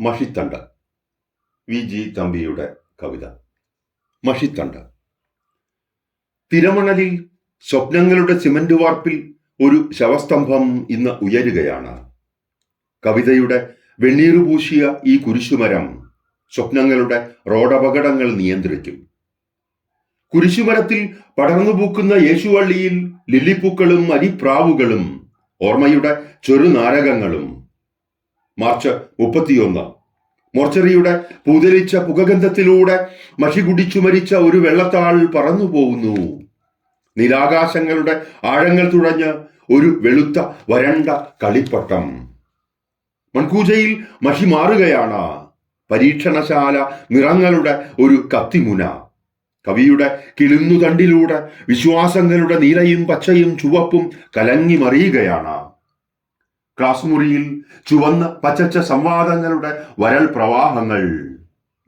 മഷിത്തണ്ട്. V. G. തമ്പിയുടെ കവിത. മഷിത്തണ്ട. തിരമണലിൽ സ്വപ്നങ്ങളുടെ cement വാർപ്പിൽ ഒരു ശവസ്തംഭം ഇന്ന് ഉയരുകയാണ്. കവിതയുടെ വെണ്ണീറുപൂശിയ ഈ കുരിശുമരം സ്വപ്നങ്ങളുടെ റോഡപകടങ്ങൾ നിയന്ത്രിക്കും. കുരിശുമരത്തിൽ പടർന്നു പൂക്കുന്ന യേശുവള്ളിയിൽ ലില്ലിപ്പൂക്കളും അരിപ്രാവുകളും ഓർമ്മയുടെ ചെറുനാരകങ്ങളും മാർച്ച് മുപ്പത്തിയൊന്ന്. മോർച്ചറിയുടെ പൂതലിച്ച പുകഗന്ധത്തിലൂടെ മഷി കുടിച്ചു മരിച്ച ഒരു വെള്ളത്താൾ പറന്നു പോകുന്നു നിരാകാശങ്ങളുടെ ആഴങ്ങൾ തുഴഞ്ഞ് ഒരു വെളുത്ത വരണ്ട കളിപ്പട്ടം. മൺകൂജയിൽ മഷി മാറുകയാണ്. പരീക്ഷണശാല നിറങ്ങളുടെ ഒരു കത്തിമുന. കവിയുടെ കിളുന്നുതണ്ടിലൂടെ വിശ്വാസങ്ങളുടെ നീലയും പച്ചയും ചുവപ്പും കലങ്ങി മറിയുകയാണ്. ക്ലാസ് മുറിയിൽ ചുവന്ന പച്ചച്ച സംവാദങ്ങളുടെ വരൽ പ്രവാഹങ്ങൾ.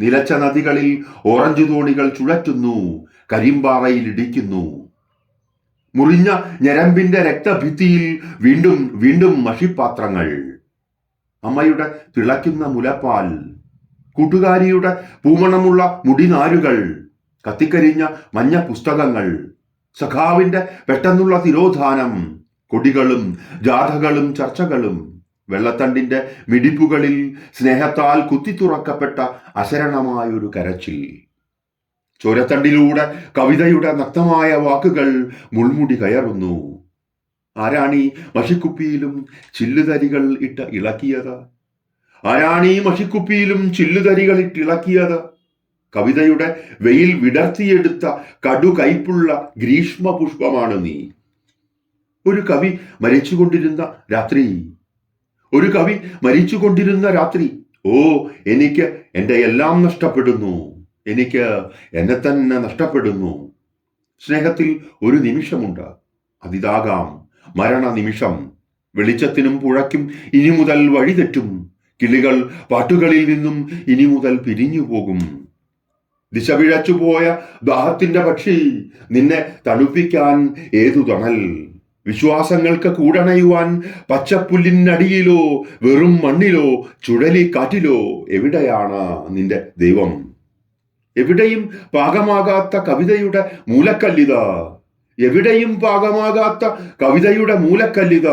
നിലച്ച നദികളിൽ ഓറഞ്ച് തോണികൾ ചുഴറ്റുന്നു കരിമ്പാറയിൽ ഇടിക്കുന്നു. മുറിഞ്ഞ ഞരമ്പിന്റെ രക്തഭിത്തിയിൽ വീണ്ടും വീണ്ടും മഷിപ്പാത്രങ്ങൾ. അമ്മയുടെ തിളയ്ക്കുന്ന മുലപ്പാൽ കൂട്ടുകാരിയുടെ പൂമണമുള്ള മുടിനാരുകൾ കത്തിക്കരിഞ്ഞ മഞ്ഞ പുസ്തകങ്ങൾ സഖാവിന്റെ പെട്ടെന്നുള്ള തിരോധാനം കൊടികളും ജാഥകളും ചർച്ചകളും വെള്ളത്തണ്ടിന്റെ മിടിപ്പുകളിൽ സ്നേഹത്താൽ കുത്തിത്തുറക്കപ്പെട്ട അശരണമായൊരു കരച്ചിൽ. ചോരത്തണ്ടിലൂടെ കവിതയുടെ നഗ്നമായ വാക്കുകൾ മുൾമുടി കയറുന്നു. ആരാണി മഷിക്കുപ്പിയിലും ചില്ലുതരികൾ ഇട്ട് ഇളക്കിയത്? ആരാണി മഷിക്കുപ്പിയിലും ചില്ലുതരികൾ ഇട്ട് ഇളക്കിയത്? കവിതയുടെ വെയിൽ വിടർത്തിയെടുത്ത കടുകൈപ്പുള്ള ഗ്രീഷ്മ പുഷ്പമാണ് നീ. ഒരു കവി മരിച്ചുകൊണ്ടിരുന്ന രാത്രി. ഒരു കവി മരിച്ചുകൊണ്ടിരുന്ന രാത്രി. ഓ എനിക്ക് എന്റെ എല്ലാം നഷ്ടപ്പെടുന്നു. എനിക്ക് എന്നെ തന്നെ നഷ്ടപ്പെടുന്നു. സ്നേഹത്തിൽ ഒരു നിമിഷമുണ്ട്. അതിതാകാം മരണ നിമിഷം വെളിച്ചത്തിനും പുഴയ്ക്കും ഇനി മുതൽ വഴിതെറ്റും. കിളികൾ പാട്ടുകളിൽ നിന്നും ഇനി മുതൽ പിരിഞ്ഞു പോകും ദിശ പിഴച്ചുപോയ ദാഹത്തിന്റെ പക്ഷി നിന്നെ തണുപ്പിക്കാൻ ഏതു തണൽ വിശ്വാസങ്ങൾക്ക് കൂടണയുവാൻ പച്ചപ്പുല്ലിനടിയിലോ വെറും മണ്ണിലോ ചുഴലിക്കാറ്റിലോ എവിടെയാണ് നിന്റെ ദൈവം? എവിടെയും പാകമാകാത്ത കവിതയുടെ മൂലക്കല്ലിത. എവിടെയും പാകമാകാത്ത കവിതയുടെ മൂലക്കല്ലിത.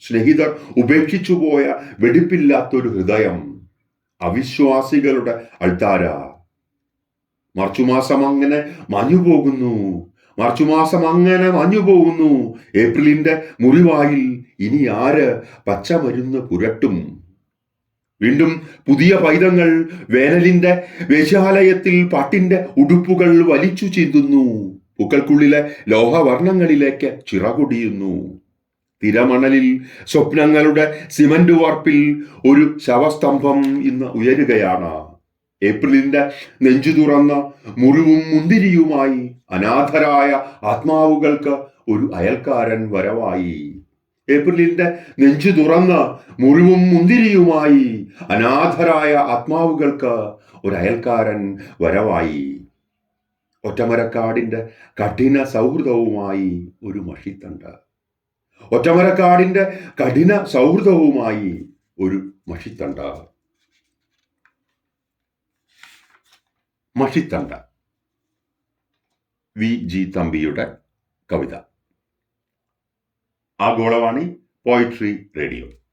സ്നേഹിതർ ഉപേക്ഷിച്ചുപോയ വെടിപ്പില്ലാത്തൊരു ഹൃദയം അവിശ്വാസികളുടെ അൾത്താര. മാർച്ചുമാസം അങ്ങനെ മാഞ്ഞു പോകുന്നു മാർച്ചുമാസം അങ്ങനെ മഞ്ഞു പോകുന്നു. ഏപ്രിലിന്റെ മുറിവായിൽ ഇനി ആര് പച്ചമരുന്ന് പുരട്ടും? വീണ്ടും പുതിയ പൈതങ്ങൾ വേനലിന്റെ വേശ്യാലയത്തിൽ പാട്ടിന്റെ ഉടുപ്പുകൾ വലിച്ചു ചീന്തുന്നു. പൂക്കൾക്കുള്ളിലെ ലോഹവർണങ്ങളിലേക്ക് ചിറകൊടിയുന്നു. തിരമണലിൽ സ്വപ്നങ്ങളുടെ സിമന്റ് വാർപ്പിൽ ഒരു ശവസ്തംഭം ഇന്ന് ഉയരുകയാണ്. ഏപ്രിലിന്റെ നെഞ്ചു തുറന്ന മുറിവും മുന്തിരിയുമായി അനാഥരായ ആത്മാവുകൾക്ക് ഒരു അയൽക്കാരൻ വരവായി. ഏപ്രിലിന്റെ നെഞ്ചു തുറന്ന മുറിവും മുന്തിരിയുമായി അനാഥരായ ആത്മാവുകൾക്ക് ഒരു അയൽക്കാരൻ വരവായി. ഒറ്റമരക്കാടിന്റെ കഠിന സൗഹൃദവുമായി ഒരു മഷിത്തണ്ട്. ഒറ്റമരക്കാടിന്റെ കഠിന സൗഹൃദവുമായി ഒരു മഷിത്തണ്ട്. മഷിത്തണ്ട വി. ജി. തമ്പിയുടെ കവിത. ആഗോളവാണി പോയിട്രി റേഡിയോ.